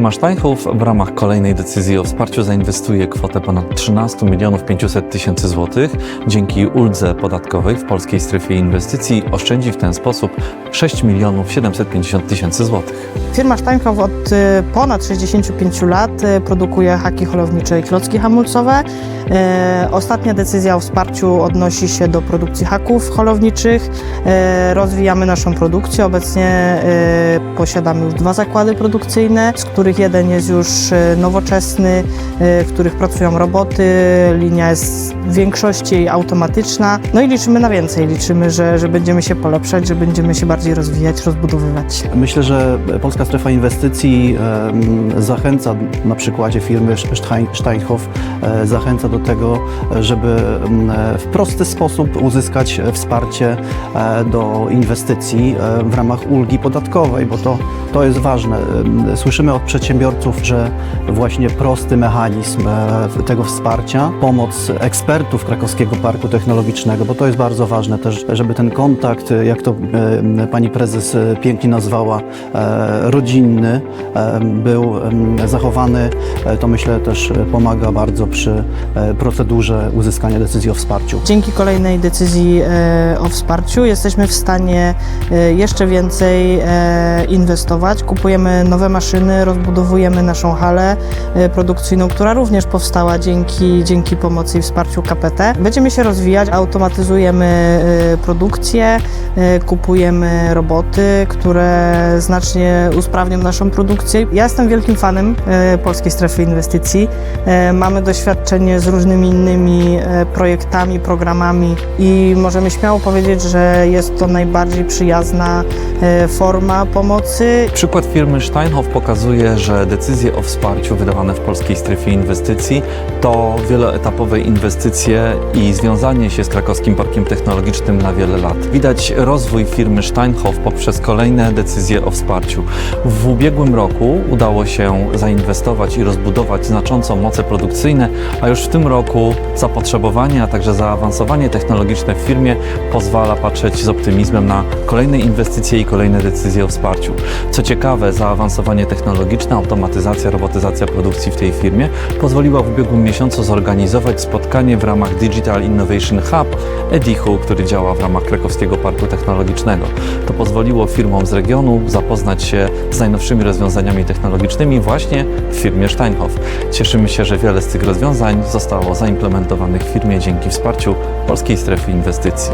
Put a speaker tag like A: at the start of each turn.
A: Firma Steinhoff w ramach kolejnej decyzji o wsparciu zainwestuje kwotę ponad 13 milionów 500 tysięcy złotych. Dzięki uldze podatkowej w polskiej strefie inwestycji oszczędzi w ten sposób 6 milionów 750 tysięcy złotych.
B: Firma Steinhoff od y, ponad 65 lat y, produkuje haki holownicze i klocki hamulcowe. E, Ostatnia decyzja o wsparciu odnosi się do produkcji haków holowniczych. Rozwijamy naszą produkcję. Obecnie posiadamy już dwa zakłady produkcyjne, z których jeden jest już e, nowoczesny, e, w których pracują roboty. Linia jest w większości automatyczna. No i liczymy na więcej. Liczymy, że, że będziemy się polepszać, że będziemy się bardziej rozwijać, rozbudowywać.
C: Myślę, że Polska Strefa Inwestycji zachęca na przykładzie firmy Stein- Steinhoff e, zachęca do tego, żeby w prosty sposób uzyskać wsparcie do inwestycji w ramach ulgi podatkowej, bo to, to jest ważne. Słyszymy od przedsiębiorców, że właśnie prosty mechanizm e, tego wsparcia, pomoc ekspertów Krakowskiego Parku Technologicznego, bo to jest bardzo ważne też, żeby ten kontakt, jak to e, pani prezes e, pięknie nazwała, e, rodzinny e, był e, zachowany, e, to myślę też e, pomaga bardzo przy e, procedurze uzyskania decyzji o wsparciu.
B: Dzięki kolejnej decyzji e, o wsparciu jesteśmy w stanie e, jeszcze więcej e, inwestować. Kupujemy nowe maszyny, rozbudowujemy naszą halę e, produkcyjną, która również powstała dzięki, dzięki pomocy i wsparciu KPT. Będziemy się rozwijać, automatyzujemy e, produkcję, e, kupujemy roboty, które znacznie usprawnią naszą produkcję. Ja jestem wielkim fanem Polskiej Strefy Inwestycji. Mamy doświadczenie z różnymi innymi projektami, programami i możemy śmiało powiedzieć, że jest to najbardziej przyjazna forma pomocy.
A: Przykład firmy Steinhoff pokazuje, że decyzje o wsparciu wydawane w polskiej strefie inwestycji to wieloetapowe inwestycje i związanie się z krakowskim parkiem technologicznym na wiele lat. Widać rozwój firmy Steinhoff poprzez kolejne decyzje o wsparciu. W ubiegłym roku udało się zainwestować i rozbudować znacząco moce produkcyjne, a już w tym roku zapotrzebowanie, a także zaawansowanie technologiczne w firmie pozwala patrzeć z optymizmem na kolejne inwestycje i kolejne decyzje o wsparciu. Co ciekawe, zaawansowanie technologiczne, automatyzacja, robotyzacja produkcji w tej firmie pozwoliła w ubiegłym miesiącu zorganizować spotkanie w ramach Digital Innovation Hub EDIHU, który działa w ramach Krakowskiego Parku Technologicznego. To pozwoliło firmom z regionu zapoznać się z najnowszymi rozwiązaniami technologicznymi właśnie w firmie Steinhoff. Cieszymy się, że wiele z tych rozwiązań zostało zaimplementowanych w firmie dzięki wsparciu Polskiej Strefy Inwestycji.